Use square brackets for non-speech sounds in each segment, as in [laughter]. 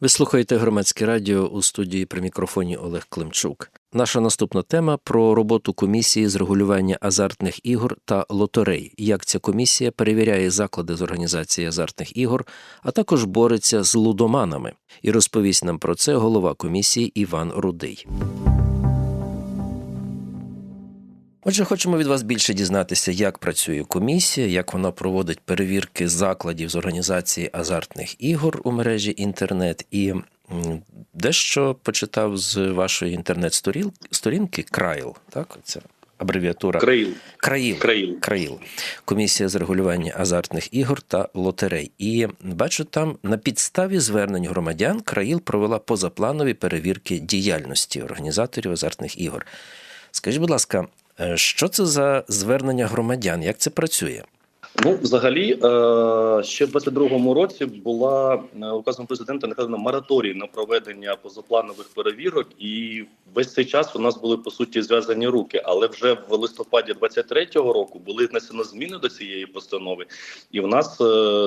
Ви слухаєте громадське радіо у студії при мікрофоні Олег Климчук. Наша наступна тема про роботу комісії з регулювання азартних ігор та лотерей. Як ця комісія перевіряє заклади з організації азартних ігор, а також бореться з лудоманами. І розповість нам про це голова комісії Іван Рудий. Отже, хочемо від вас більше дізнатися, як працює комісія, як вона проводить перевірки закладів з організації азартних ігор у мережі інтернет. І дещо почитав з вашої інтернет-сторінки Крайл, так? Це абревіатура Країл. Країл. Країл. Країл. Комісія з регулювання азартних ігор та лотерей. І бачу, там на підставі звернень громадян Країл провела позапланові перевірки діяльності організаторів азартних ігор. Скажіть, будь ласка. Е, що це за звернення громадян? Як це працює? Ну, взагалі, е, ще в 22-му році була е, указом президента накладена мораторій на проведення позапланових перевірок, і весь цей час у нас були по суті зв'язані руки. Але вже в листопаді 23-го року були внесені зміни до цієї постанови, і в нас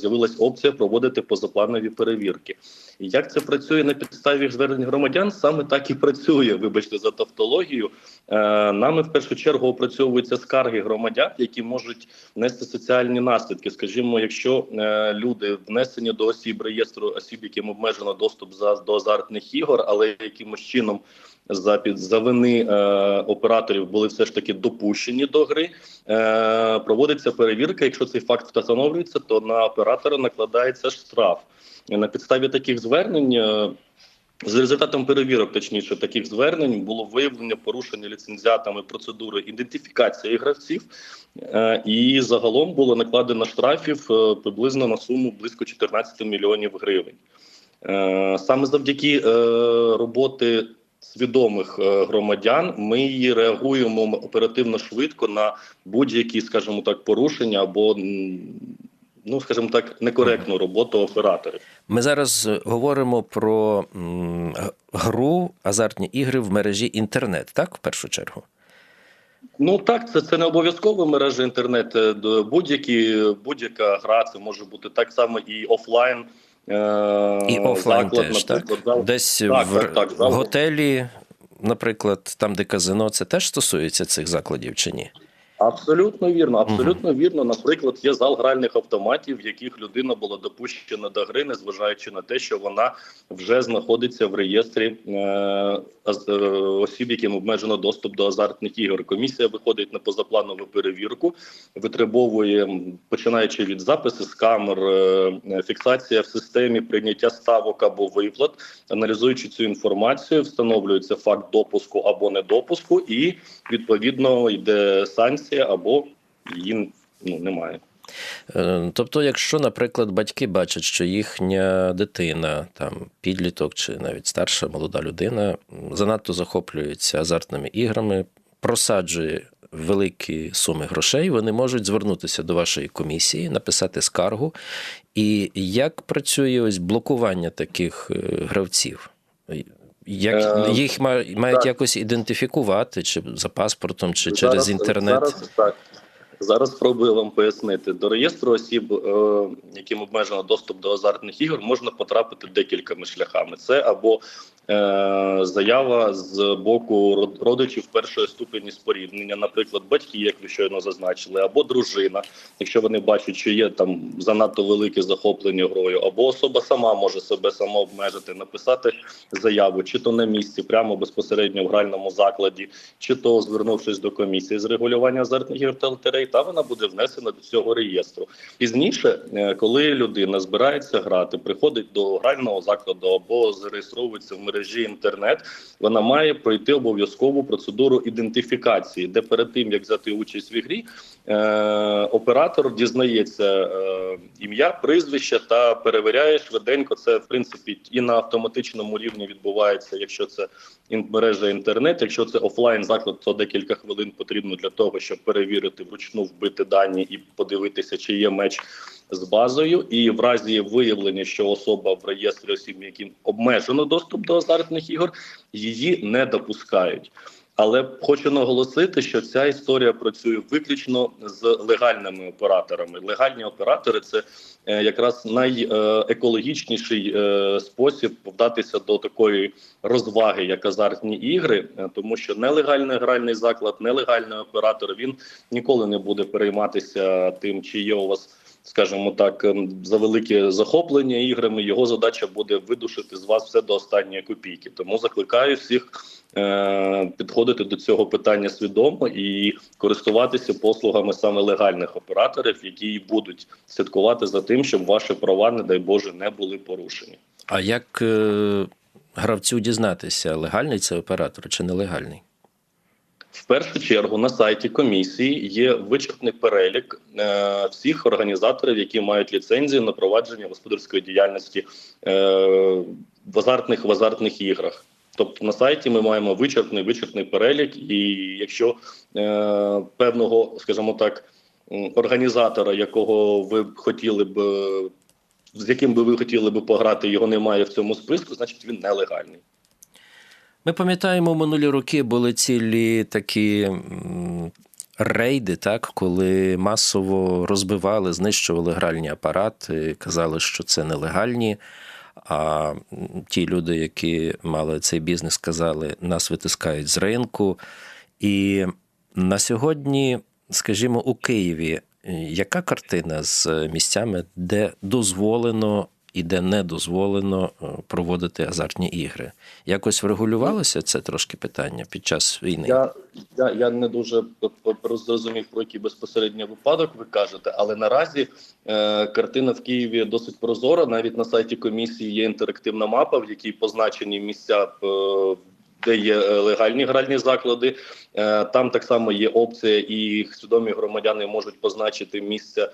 з'явилась опція проводити позапланові перевірки. Як це працює на підставі звернень громадян? Саме так і працює. Вибачте за тавтологію. Е, нами в першу чергу опрацьовуються скарги громадян, які можуть нести соціальні наслідки. Скажімо, якщо е, люди внесені до осіб реєстру осіб, яким обмежено доступ за до азартних ігор, але якимось чином за під за вини е, операторів були все ж таки допущені до гри. Е, Проводиться перевірка. Якщо цей факт встановлюється, то на оператора накладається штраф на підставі таких звернень. Е, з результатом перевірок, точніше, таких звернень було виявлення порушення ліцензіатами процедури ідентифікації гравців, е, і загалом було накладено штрафів е, приблизно на суму близько 14 мільйонів гривень. Саме завдяки роботи свідомих громадян ми її реагуємо оперативно швидко на будь-які, скажімо так, порушення або ну скажімо так, некоректну роботу операторів. Ми зараз говоримо про гру азартні ігри в мережі інтернет, так в першу чергу. Ну так, це це не обов'язково мережа інтернет. Е, будь-які будь-яка гра це може бути так само і офлайн. Е, і офлайн заклад, теж, так? Зал... Десь так, в, так, так, в готелі, наприклад, там, де казино, це теж стосується цих закладів чи ні? Абсолютно вірно, абсолютно вірно. Наприклад, є зал гральних автоматів, в яких людина була допущена до гри, незважаючи на те, що вона вже знаходиться в реєстрі е, е, осіб, яким обмежено доступ до азартних ігор. Комісія виходить на позапланову перевірку, витребовує, починаючи від запису з камер, е, фіксація в системі прийняття ставок або виплат, аналізуючи цю інформацію, встановлюється факт допуску або недопуску, і відповідно йде санкція інформація або її ну, немає. Е, тобто, якщо, наприклад, батьки бачать, що їхня дитина, там підліток чи навіть старша молода людина занадто захоплюється азартними іграми, просаджує великі суми грошей, вони можуть звернутися до вашої комісії, написати скаргу. І як працює ось блокування таких е, гравців? Як е, їх мають так. якось ідентифікувати, чи за паспортом, чи зараз, через інтернет? Зараз так. Зараз спробую вам пояснити. До реєстру осіб, е, яким обмежено доступ до азартних ігор, можна потрапити декількома шляхами. Це або заява з боку родичів першої ступені споріднення, наприклад, батьки, як ви щойно зазначили, або дружина, якщо вони бачать, що є там занадто велике захоплення грою, або особа сама може себе самообмежити, написати заяву, чи то на місці, прямо безпосередньо в гральному закладі, чи то звернувшись до комісії з регулювання азартних ігор та лотерей, та вона буде внесена до цього реєстру. Пізніше, е, коли людина збирається грати, приходить до грального закладу або зареєстровується в мережі мережі інтернет, вона має пройти обов'язкову процедуру ідентифікації, де перед тим як взяти участь в ігрі, е, оператор дізнається е, ім'я, прізвище та перевіряє швиденько. Це в принципі і на автоматичному рівні відбувається, якщо це мережа інтернет. Якщо це офлайн заклад, то декілька хвилин потрібно для того, щоб перевірити вручну вбити дані і подивитися, чи є меч з базою, і в разі виявлення, що особа в реєстрі осіб, яким обмежено доступ до азартних ігор, її не допускають. Але хочу наголосити, що ця історія працює виключно з легальними операторами. Легальні оператори це е, якраз найекологічніший е, спосіб вдатися до такої розваги, як азартні ігри, е, тому що нелегальний гральний заклад, нелегальний оператор він ніколи не буде перейматися тим, чи є у вас. Скажімо так, ем, за велике захоплення іграми його задача буде видушити з вас все до останньої копійки. Тому закликаю всіх підходити до цього питання свідомо і користуватися послугами саме легальних операторів, які будуть слідкувати за тим, щоб ваші права, не дай Боже, не були порушені. А як е, гравцю дізнатися, легальний це оператор чи нелегальний? В першу чергу на сайті комісії є вичерпний перелік е, всіх організаторів, які мають ліцензію на провадження господарської діяльності е, в азартних в азартних іграх. Тобто на сайті ми маємо вичерпний вичерпний перелік, і якщо е, певного, скажімо так, організатора, якого ви б хотіли б з яким би ви хотіли б пограти, його немає в цьому списку, значить він нелегальний. Ми пам'ятаємо, минулі роки були цілі такі рейди, так, коли масово розбивали, знищували гральні апарати, казали, що це нелегальні. А ті люди, які мали цей бізнес, сказали, нас витискають з ринку. І на сьогодні, скажімо, у Києві, е, яка картина з місцями, де дозволено і де не дозволено е, проводити азартні ігри? Якось врегулювалося це трошки питання під час війни? Я, я, я не дуже зрозумів, про який безпосередньо випадок ви кажете, але наразі е, картина в Києві досить прозора. Навіть на сайті комісії є інтерактивна мапа, в якій позначені місця. е, де є е, легальні гральні заклади, Е, там так само є опція, і свідомі громадяни можуть позначити місця, е,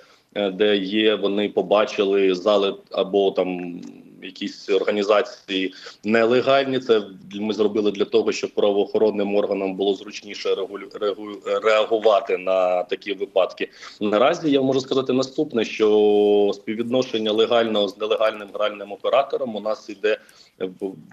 де є. Вони побачили зали або там якісь організації нелегальні. Це ми зробили для того, щоб правоохоронним органам було зручніше регулю, регу- реагувати на такі випадки. Наразі я можу сказати наступне: що співвідношення легального з нелегальним гральним оператором у нас іде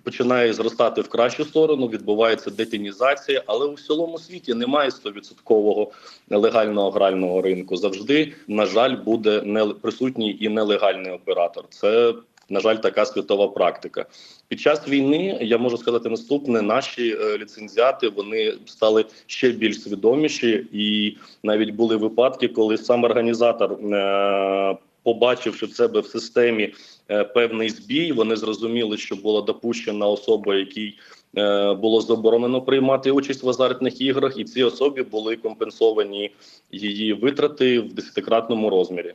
починає зростати в кращу сторону. Відбувається детінізація, але у цілому світі немає стовідсоткового легального грального ринку. Завжди, на жаль, буде не присутній і нелегальний оператор. Це на жаль, така світова практика. Під час війни я можу сказати наступне: наші е, ліцензіати вони стали ще більш свідоміші, і навіть були випадки, коли сам організатор. Е- Побачивши в себе в системі е, певний збій, вони зрозуміли, що була допущена особа, якій е, було заборонено приймати участь в азартних іграх, і цій особі були компенсовані її витрати в десятикратному розмірі.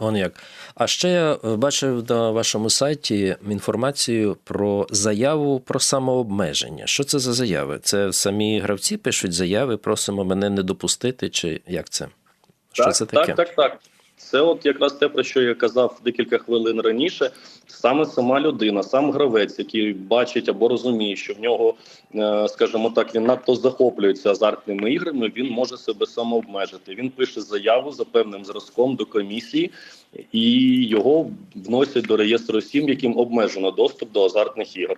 Он як. А ще я е, бачив на вашому сайті інформацію про заяву про самообмеження. Що це за заяви? Це самі гравці пишуть заяви, просимо мене не допустити, чи як це? Що так, це таке? Так, так, так. Це от якраз те, про що я казав декілька хвилин раніше. Саме сама людина, сам гравець, який бачить або розуміє, що в нього, е, скажімо так, він надто захоплюється азартними іграми. Він може себе самообмежити. Він пише заяву за певним зразком до комісії, і його вносять до реєстру сім, яким обмежено доступ до азартних ігор.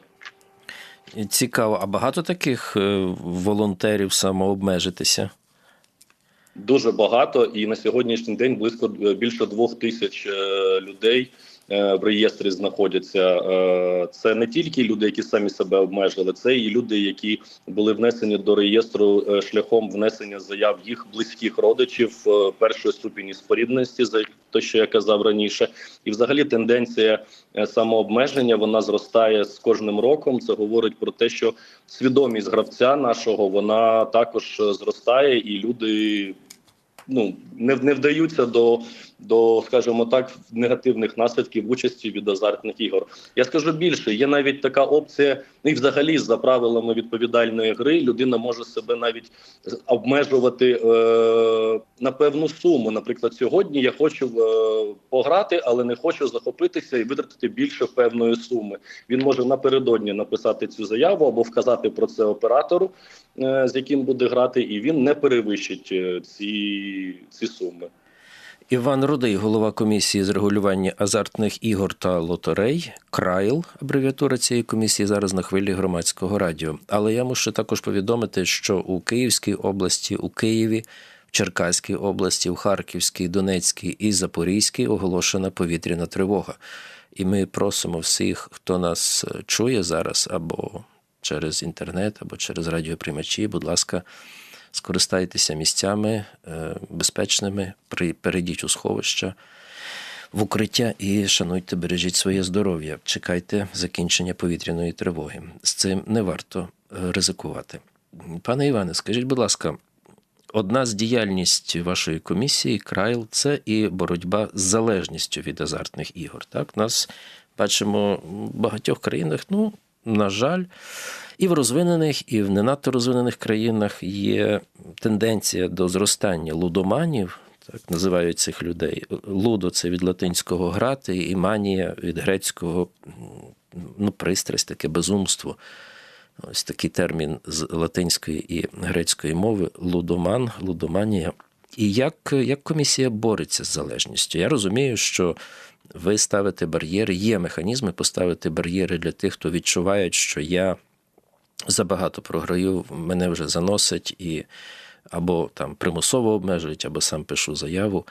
Цікаво, а багато таких е, волонтерів самообмежитися? Дуже багато, і на сьогоднішній день близько е, більше двох тисяч е, людей е, в реєстрі знаходяться. Це не тільки люди, які самі себе обмежили, це і люди, які були внесені до реєстру шляхом внесення заяв їх близьких родичів першої ступені спорідності, за те, що я казав раніше, і взагалі тенденція е, самообмеження вона зростає з кожним роком. Це говорить про те, що свідомість гравця нашого вона також е, зростає, і люди ну не, не вдаються до, до, скажімо так, негативних наслідків участі від азартних ігор. Я скажу більше, є навіть така опція, ну і взагалі за правилами відповідальної гри людина може себе навіть обмежувати е, на певну суму. Наприклад, сьогодні я хочу е, пограти, але не хочу захопитися і витратити більше певної суми. Він може напередодні написати цю заяву або вказати про це оператору, е, з яким буде грати, і він не перевищить е, ці, ці суми. Іван Рудий, голова комісії з регулювання азартних ігор та лотерей, Крайл, абревіатура цієї комісії зараз на хвилі громадського радіо. Але я мушу також повідомити, що у Київській області, у Києві, в Черкаській області, в Харківській, Донецькій і Запорізькій оголошена повітряна тривога. І ми просимо всіх, хто нас чує зараз, або через інтернет, або через радіоприймачі, будь ласка, скористайтеся місцями е, безпечними, перейдіть у сховища, в укриття і шануйте, бережіть своє здоров'я. Чекайте закінчення повітряної тривоги. З цим не варто е, ризикувати. Пане Іване, скажіть, будь ласка, одна з діяльність вашої комісії, Крайл, це і боротьба з залежністю від азартних ігор. Так, нас бачимо в багатьох країнах, ну, на жаль, і в розвинених, і в не надто розвинених країнах є тенденція до зростання лудоманів, так називають цих людей. Лудо це від латинського грати, і манія від грецького ну, пристрасть, таке безумство. Ось такий термін з латинської і грецької мови лудоман, лудоманія. І як, як комісія бореться з залежністю? Я розумію, що ви ставите бар'єри, є механізми поставити бар'єри для тих, хто відчуває, що я забагато програю, мене вже заносить і або там примусово обмежують, або сам пишу заяву.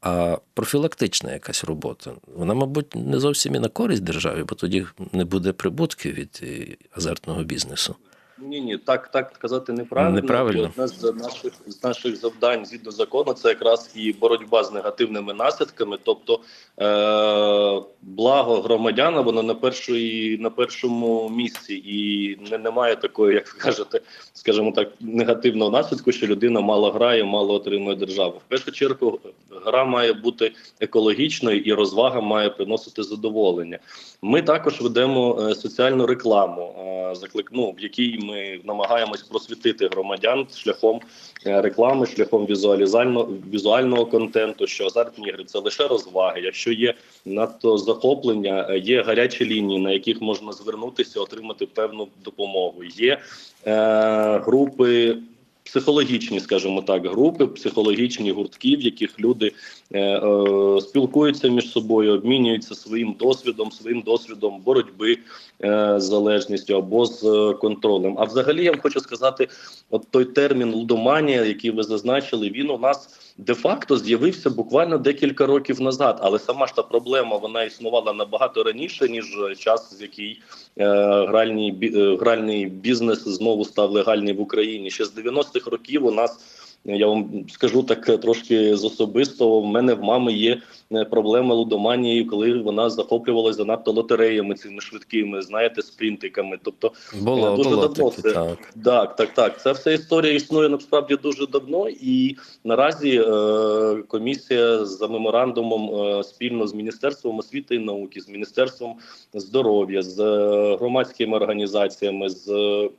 А профілактична якась робота, вона, мабуть, не зовсім і на користь державі, бо тоді не буде прибутків від е, азартного бізнесу. Ні, ні, так, так казати неправильно. Неправильно. Одне з наших з наших завдань згідно закону це якраз і боротьба з негативними наслідками, тобто е- благо громадяна, воно на першої на першому місці, і не немає такої, як ви кажете, скажімо так, негативного наслідку, що людина мало грає, мало отримує держава. В першу чергу гра має бути екологічною і розвага має приносити задоволення. Ми також ведемо е, соціальну рекламу, заклик, ну, в якій ми намагаємось просвітити громадян шляхом е, реклами, шляхом візуалізального візуального контенту, що азартні ігри це лише розваги. Якщо є надто захоплення, е, є гарячі лінії, на яких можна звернутися, отримати певну допомогу. Є е, групи. Психологічні, скажімо так, групи, психологічні гуртки, в яких люди е, е, спілкуються між собою, обмінюються своїм досвідом, своїм досвідом боротьби е, з залежністю або з е, контролем. А взагалі я вам хочу сказати, от той термін лудоманія, який ви зазначили, він у нас де-факто з'явився буквально декілька років назад. Але сама ж та проблема вона існувала набагато раніше, ніж час, з який е, гральний, бі- е, гральний бізнес знову став легальний в Україні. Ще з 90-х років у нас. Я вам скажу так трошки з особистого. В мене в мами є е, проблема лудоманії, коли вона захоплювалася занадто лотереями цими швидкими, знаєте, спринтиками. Тобто Було, Дуже було давно таке, це. так. так, так, так. Ця вся історія існує насправді дуже давно, і наразі е, комісія за меморандумом е, спільно з міністерством освіти і науки, з міністерством здоров'я, з е, громадськими організаціями, з е,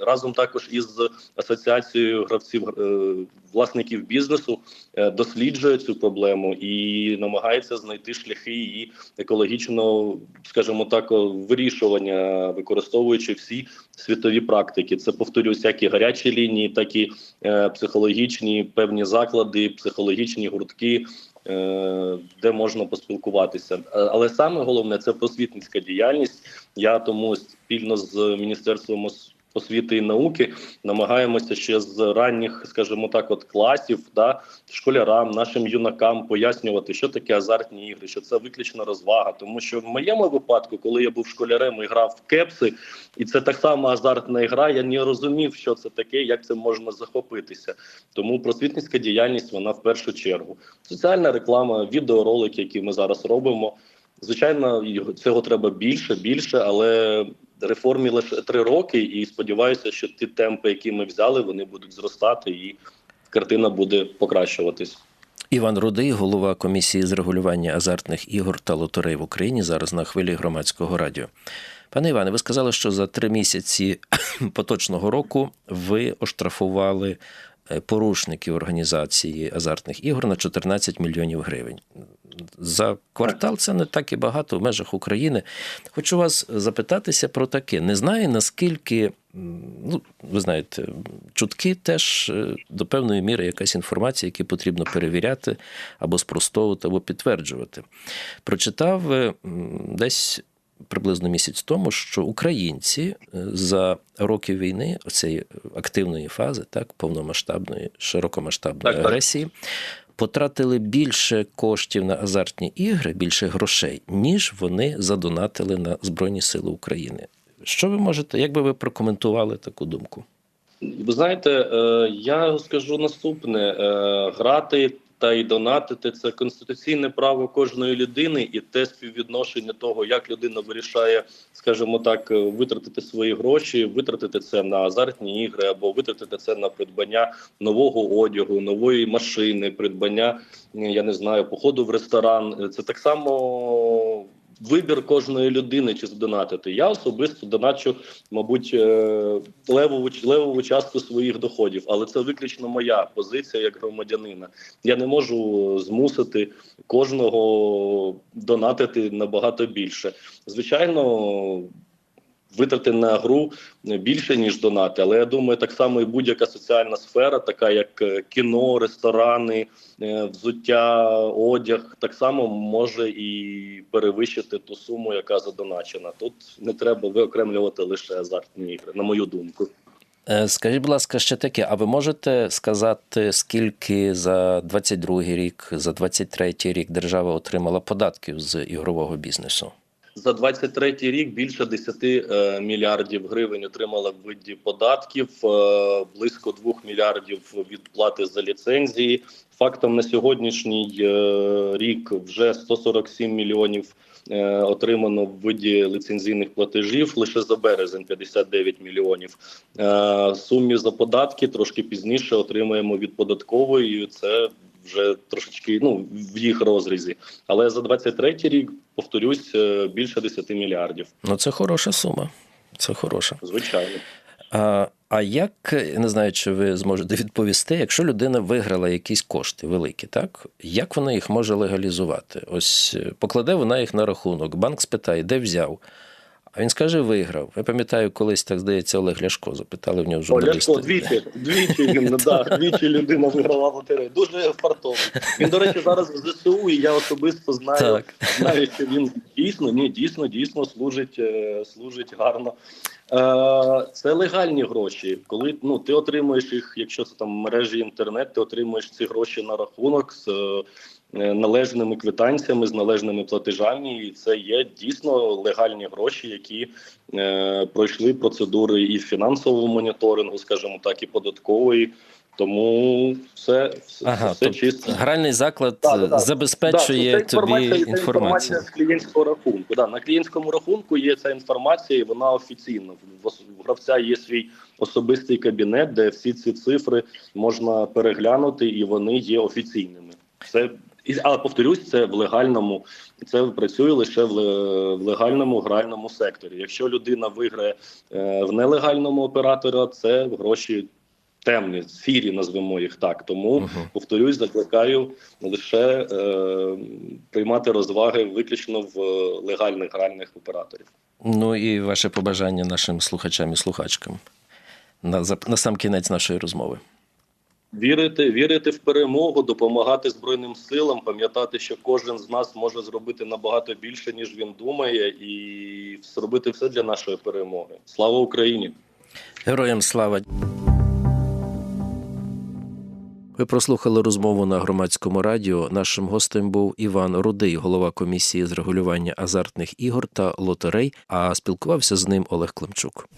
разом також із асоціацією гравців е, власників бізнесу е, досліджує цю проблему і намагається знайти шляхи її екологічного, скажімо так, вирішування, використовуючи всі світові практики. Це повторюсь, як і гарячі лінії, так і е, психологічні певні заклади, психологічні гуртки. е, Де можна поспілкуватися, але саме головне це просвітницька діяльність. Я тому спільно з міністерством освіти і науки намагаємося ще з ранніх, скажімо так, от класів, да, школярам, нашим юнакам пояснювати, що таке азартні ігри, що це виключно розвага. Тому що в моєму випадку, коли я був школярем і грав в кепси, і це так само азартна гра, я не розумів, що це таке, як це можна захопитися. Тому просвітницька діяльність вона в першу чергу. Соціальна реклама, відеоролики, які ми зараз робимо. Звичайно, цього треба більше, більше, але реформі лише три роки, і сподіваюся, що ті темпи, які ми взяли, вони будуть зростати, і картина буде покращуватись. Іван Рудий, голова комісії з регулювання азартних ігор та лотерей в Україні, зараз на хвилі громадського радіо. Пане Іване, ви сказали, що за три місяці [clears throat] поточного року ви оштрафували е, порушників організації азартних ігор на 14 мільйонів гривень. За квартал це не так і багато в межах України. Хочу вас запитатися про таке. Не знаю, наскільки, ну, ви знаєте, чутки теж е, до певної міри якась інформація, яку потрібно перевіряти або спростовувати, або підтверджувати. Прочитав е, десь приблизно місяць тому, що українці е, за роки війни, цієї активної фази, так, повномасштабної, широкомасштабної Так, так. агресії, потратили більше коштів на азартні ігри, більше грошей, ніж вони задонатили на Збройні Сили України. Що ви можете, як би ви прокоментували таку думку? Ви знаєте, е, я скажу наступне: Е, грати та й донатити це конституційне право кожної людини, і те співвідношення того, як людина вирішає, скажімо так, е, витратити свої гроші, витратити це на азартні ігри або витратити це на придбання нового одягу, нової машини, придбання я не знаю, походу в ресторан. Це так само. Вибір кожної людини чи здонатити. Я особисто доначу, мабуть, левову левову частку своїх доходів, але це виключно моя позиція як громадянина. Я не можу змусити кожного донатити набагато більше. Звичайно. Витрати на гру більше ніж донати, але я думаю, так само і будь-яка соціальна сфера, така як е, кіно, ресторани, е, взуття, одяг, так само може і перевищити ту суму, яка задоначена. Тут не треба виокремлювати лише азартні ігри, на мою думку. Е, Скажіть, будь ласка, ще таке, а ви можете сказати, скільки за 22 рік, за 23 рік держава отримала податків з ігрового бізнесу? За 23-й рік більше 10 е, мільярдів гривень отримала в виді податків, е, близько 2 мільярдів відплати за ліцензії. Фактом на сьогоднішній е, рік вже 147 мільйонів отримано в виді ліцензійних платежів. Лише за березень 59 мільйонів. Сумі за податки трошки пізніше отримаємо від податкової. Це вже трошечки ну в їх розрізі. Але за 23-й рік, повторюсь, е, більше 10 мільярдів. Ну, це хороша сума. Це хороша. Звичайно. А, а як не знаю, чи ви зможете відповісти, якщо людина виграла якісь кошти великі, так як вона їх може легалізувати? Ось е, покладе вона їх на рахунок, банк спитає, де взяв. А він скаже, виграв. Я пам'ятаю, колись так здається, Олег Ляшко запитали в нього О, журналісти. Ляшко, двічі, двічі він [laughs] да, двічі людина виграла лотерею. Дуже фартовий. Він, до речі, зараз в ЗСУ, і я особисто знаю, Так. знаю, що він дійсно, ні, дійсно, дійсно служить, е, служить гарно. Е, Це легальні гроші. Коли ну ти отримуєш їх, якщо це там мережі інтернет, ти отримуєш ці гроші на рахунок з належними квитанціями, з належними платежами, і це є дійсно легальні гроші, які е, пройшли процедури і фінансового моніторингу, скажімо так, і податкової. Тому все, все, Ага, все тобто чисто. гральний заклад Да, да, забезпечує Да, тобі інформація, інформацію. з клієнтського рахунку. Да, на клієнтському рахунку є ця інформація, і вона офіційна. В гравця є свій особистий кабінет, де всі ці цифри можна переглянути, і вони є офіційними. Це і- але повторюсь, це в легальному, це працює лише в в легальному гральному секторі. Якщо людина виграє е, в нелегальному оператора, це гроші темні, сірі, назвемо їх так. Тому Мгм. повторюсь, закликаю лише е, приймати розваги виключно в легальних гральних операторів. Ну і ваше побажання нашим слухачам і слухачкам на, на сам кінець нашої розмови. Вірити, вірити в перемогу, допомагати збройним силам, пам'ятати, що кожен з нас може зробити набагато більше, ніж він думає, і зробити все для нашої перемоги. Слава Україні! Героям слава! Ви прослухали розмову на громадському радіо. Нашим гостем був Іван Рудий, голова комісії з регулювання азартних ігор та лотерей. А спілкувався з ним Олег Климчук.